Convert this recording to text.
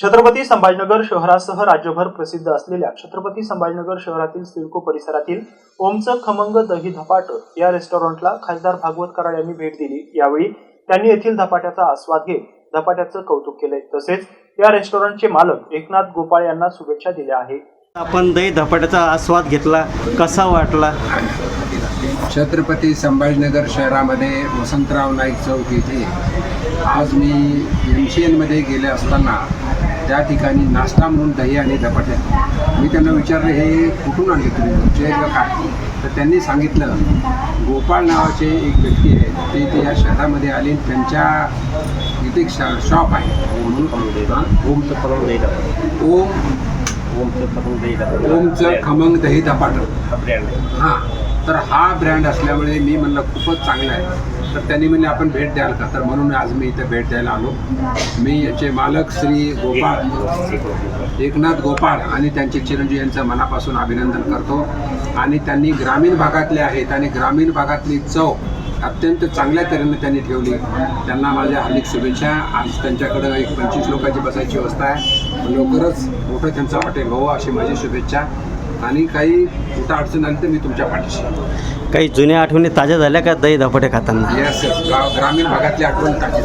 छत्रपती संभाजीनगर शहरासह राज्यभर प्रसिद्ध असलेल्या छत्रपती संभाजीनगर शहरातील सिडको परिसरातील ओमचं खमंग दही धपाट या रेस्टॉरंटला खासदार भागवत कराड यांनी भेट दिली. यावेळी त्यांनी येथील धपाट्याचा आस्वाद घेत धपाट्याचं कौतुक केलंय. तसेच या रेस्टॉरंटचे मालक एकनाथ गोपाळ यांना शुभेच्छा दिल्या आहेत. आपण दही धपाट्याचा आस्वाद घेतला. कसा वाटला? छत्रपती संभाजीनगर शहरामध्ये वसंतराव नाईक चौक येथे आज मी एम सी एनमध्ये गेले असताना त्या ठिकाणी नाश्ता म्हणून दही आणि धपाटे. मी त्यांना विचारलं हे कुठून आणले तुम्ही? तुमचे काय? तर त्यांनी सांगितलं गोपाळ नावाचे एक व्यक्ती आहे ते इथे या शहरामध्ये आले त्यांच्या इथे एक शा शॉप आहे. ओमचं खमंग दही धपाट. ओम ओमचं खमंग दही ओमचं खमंग दही धपाटं. हा. हां तर हा ब्रँड असल्यामुळे मी म्हणलं खूपच चांगला आहे. तर त्यांनी म्हणले आपण भेट द्याल का? तर म्हणून आज मी इथं भेट द्यायला आलो. मी याचे मालक श्री गोपाळ एकनाथ गोपाळ आणि त्यांचे चिरंजीव यांचं मनापासून अभिनंदन करतो. आणि त्यांनी ग्रामीण भागातले आहेत आणि ग्रामीण भागातली चव अत्यंत चांगल्या तऱ्हेने त्यांनी ठेवली. त्यांना माझ्या हार्दिक शुभेच्छा. आज त्यांच्याकडं एक पंचवीस लोकांची बसायची व्यवस्था आहे. लवकरच मोठं त्यांचं हॉटेल व्हावं अशी माझी शुभेच्छा. आणि काही कुठं अडचण आली तर मी तुमच्या पाठीशी. काही जुन्या आठवणी ताज्या झाल्या का दही धपाटे खाताना? येस ग्रामीण भागातली आठवण टाकी